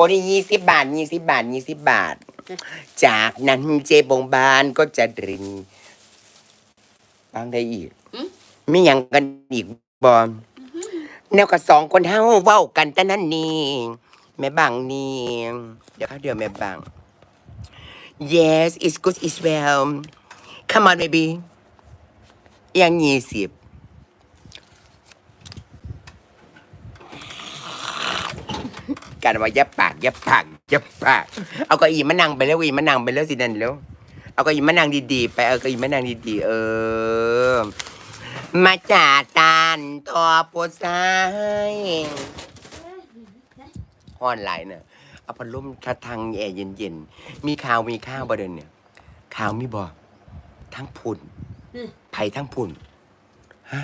อ้นี่ยี่สิบบาทยี่สิบบาทยี่สิบบาท จากนั้นเจบงบานก็จะรินบางได้อีกอืมมีหยังกันอีกบอมแนวกับสองคนเฮาเว้ากันแต่นั่นนี่แม่บังนี่เดี๋ยวเดี๋ยวแม่บัง yes it's good as well come on baby ยังยี่สิบ กันว่าอย่าปากอย่าปากอย่าปาก เอาเก็อีมานั่งไปแล้วเก้าอีมานั่งไปแล้วสินั่นแล้ว เอาเก็อีมานั่งดีๆ ไปเอาเก็อีมานั่งดีๆ เออ มาจ่าตานทอโปซายห้อนไหลายเนอะเอาพัดลมทัดทางแอร์เย็นๆ มีข่าวมีข้าวบ่เดินเนี่ยข่าวมีบ่ทั้งพุ่นไผ่ทั้งพุ่นฮะ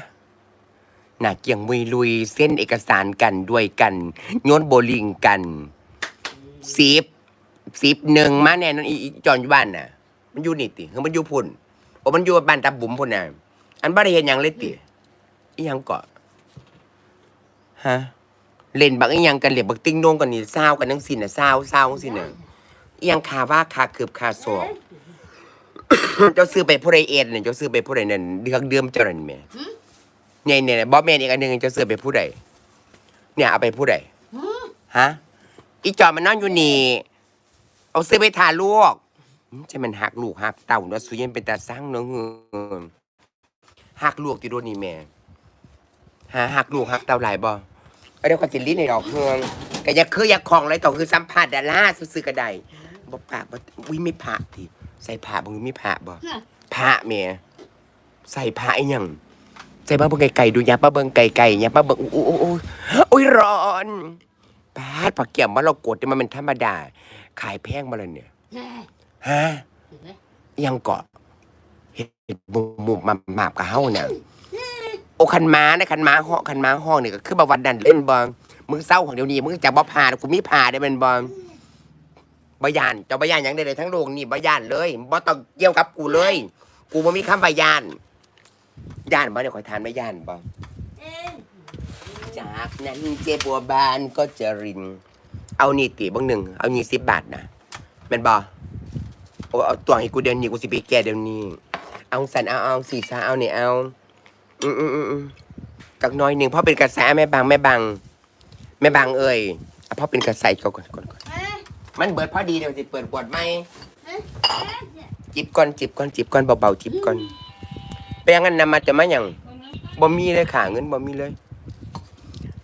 หนักเกียงมุยลุย เส้นเอกสารกันด้วยกันโยนโบลิงกันสิบสิบหนึ่งมาแน่นอนอีอีจอนอยู่บ้านน่ะ มันอยู่นี่ติคือมันอยู่พุ่นโอ้มันอยู่บ้านตาบุ๋มพุ่นน่ะอันบ้านเห็นหยังเลยติอีหยังเกาะฮะเล่นบักอีหยังกันเหลียบบักติ้งโนงกันนี่เศร้ากันทั้งสิ้นน่ะเศร้าเศร้าทั้งสิ้นน่ะอีหยังคาว่าคาเกือบคาศอกเจ้าซื้อไปผู้ใดเอ็ดเนี่ยเจ้าซื้อไปผู้ใดนั่นเดือกเดือมเจ้านั่นแหม่ เนี่ยเนี่ยบอสแมนอีกอันหนึ่งจะเสือไปผู้ใดเนี่ยเอาไปผู้ใดฮะอีจอมมันนอนอยู่นี่เอาซื้อไปทาลูกอืมจะมันหักลูกหักเต่าเนาะสุยันเป็นตาสร้างเนาะเงอหักลูกที่โดนนี่แม่หาหักลูกหักเต่าหลายบ่เอาเดี๋ยวก็จิลิ้นในดอกเฮืองก็อยากคืออยากของอะไรต่อคือสัมผัสดาราซื้อๆกระไดบ่ปากบ่วิไม่ผ่าทีใส่ผ้าบ่มีผ้าบ่ผ้าแม่ใส่ผ้าอีหยัง ใจบ้าเบิ่งไก่ๆดูยับบ้าเบิ่งไก่ๆยับบ้าเบิ่งอู้อู้อู้อุ้ยร้อนปาดผักเกี่ยมว่าเรากดเนี่ยมันเป็นธรรมดา ขายแพงมาเลยเนี่ยฮะอิหยังเกาะเห็ดบุมบุมมาหมาบกับเฮาเนี่ยโอคันม้านะคันม้าห้องคันม้าห้องนี่ก็คือบ่วันดันเล่นบอลมึงเศร้าของเดี๋ยวนี้มึงจะบ่พากูมีพาได้เป็นบอลบ่ยานเจ้าบ่ยานหยังใดๆทั้งโลกนี่บ่ยานเลยบ่ต้องเกี่ยวกับกูเลย กูบ่มีคำว่ายาน ย่านบ่เดี๋ยวขอยทานไม่ย่านบ่จากนั้นเจบัวบานก็จะริน เอานี่ตีบ้างหนึ่งเอานี่สิบบาทนะแมันบ่โอ้เอาตัวให้กูเดี๋ยวนี้กูสิไปแก่เดี๋ยวนี้ เอาสันเอาเอาสีซาเอาเนี่ยเอาอืมอืมอืมอืมกักน้อยหนึ่งเพราะเป็นกระแสแม่บางแม่บางแม่บางเอ่ยเอาเพราะเป็นกระแสก่อนก่อนก่อนก่อนมันเบิดพอดีเดี๋ยวสิเปิดปวดไหมจิบก่อนจิบก่อนจิบก่อนเบาๆจิบก่อน ไปยังงั้นนำมาจะมาอย่างบ่มีเลยค่ะเงินบ่มีเลย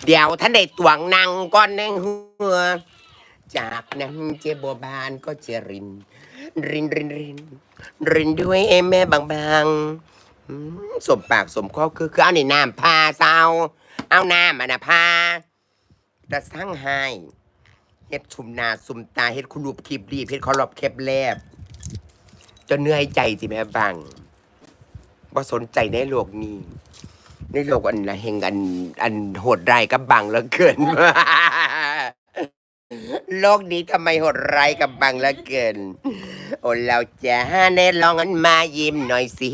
เดี๋ยวท่านได้ตวงนางก้อนหนึงหัวจากนั้นเจบัวบานก็จะริน รินรินรินรินด้วยเอแม่บางบางอืมสมปากสมคอคือคือเอาในน้ำพาเศร้าเอาน้ำอันนะพาแต่สร้างไห้เฮ็ดชุมนาสุมตาเฮ็ดคุณรูปคลิปรีบเฮ็ดคอรอบแคบแลบจนเหนื่อยใจสิแม่บัง บ่สนใจในโลกนี้ ในโลกอันละแห่งอันอันโหดร้ายกับบังเหลือเกิน โลกนี้ทำไมโหดร้ายกับบังเหลือเกิน โอ้เราจะแน่ลองอันมายิ้มหน่อยสิ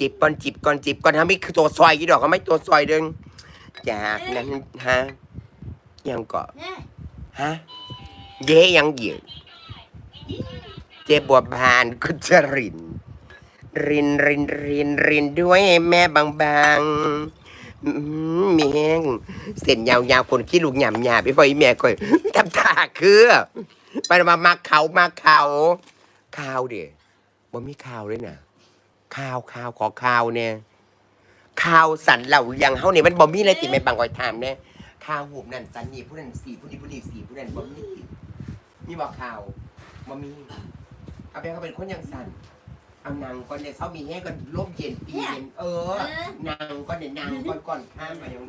จิบก่อนจิบก่อนจิบก่อนทำให้คือตัวซอยกี่ดอกเขาไม่ตัวซอยเดิงจากนั้นฮะยังเกาะฮะเย้ยังเหยียดเจ็บบัวบานก็จะริน รินรินรินรินด้วยแม่บางบางเมียงเส้นยาวๆคนขี้ลูกหยำหยาไปพออีแม่ก่อยทำตาคือไปมามาเขามาเขาข้าวเดี๋ยบ่มีข้าวเลยนะข้าวข้าวขอข้าวเนี่ยข้าวสันเหล่ายังเฮาเนี่ยมันบ่มีเลยติแม่บางก่อยถามเนี่ยข้าวหูนั่นสันนี่ผู้นั้นสีผู้นี้ผู้นี้สีผู้นั้นบ่มีติมีบ่ข้าวบ่มีเอาไปเขาเป็นคนยังสัน เอานางก่อนเนี่ยเขามีแห้งก่อนร่มเย็นปีเย็นเออนางก่อนเนี่ยนางก่อนก่อนข้ามไปยัง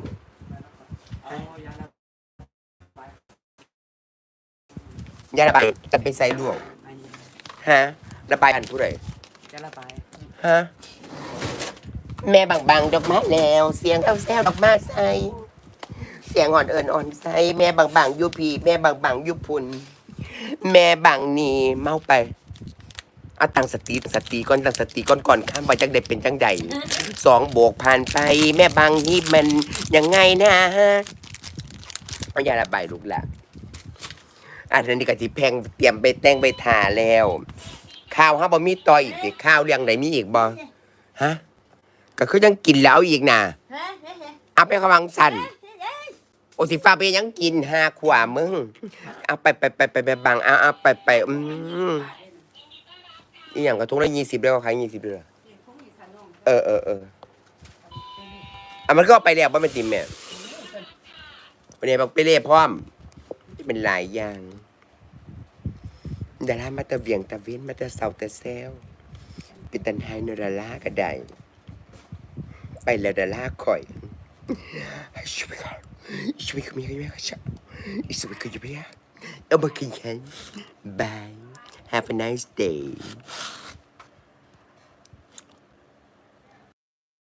ยาระบายจะไปใส่ลวกฮะระบายอันผู้ใดจะระบายฮะแม่บางบางๆดอกไม้แล้ว เสียงเต้าแซวดอกไม้ใส่เสียงอ่อนเอิญอ่อนใส่แม่บางบางๆอยูพีแม่บางบางๆอยูพุนแม่บางนี่เมาไปเอาตั้งสติตั้งสติก่อนตั้งสติก่อนก่อนข้ามไปจังใดเป็นจังใดสองโบกผ่านไป แม่บางฮีบมันยังไงนะเอายาระบายลูกหละอันนี้ก็สิแพงเตรียมไปแต่งไปทาแล้ว ข้าวฮะบ่มีต่ออีกสิข้าวเรียงไหนมีอีกบ่ฮะก็คือยังกินแล้วอีกน่ะเอาไปกำลังสั่นโอสิฟ้าไปยังกินหาขวามึงเอาไปไปไปไปไปบังเอาเอาไปไปอืม อีหยังกระทุงละยี่สิบแล้วก็ขายยี่สิบเลยเหรอเออเออเอออะมันก็เอาไปแล้วว่ามันติมแม่วันนี้บอกไปเรียพร้อม เป็นหลายอย่างดารามาแตะเวียงตะเว้นมาแตะเสาแตะแซวเป็นตันไฮโนดาราก็ได้ไปแล้วดาราคอยช่วยก่อนช่วยก็มีก็ไม่ก็ชอบอีสวยก็อยู่ไปอะเอามากินกัน bye have a nice day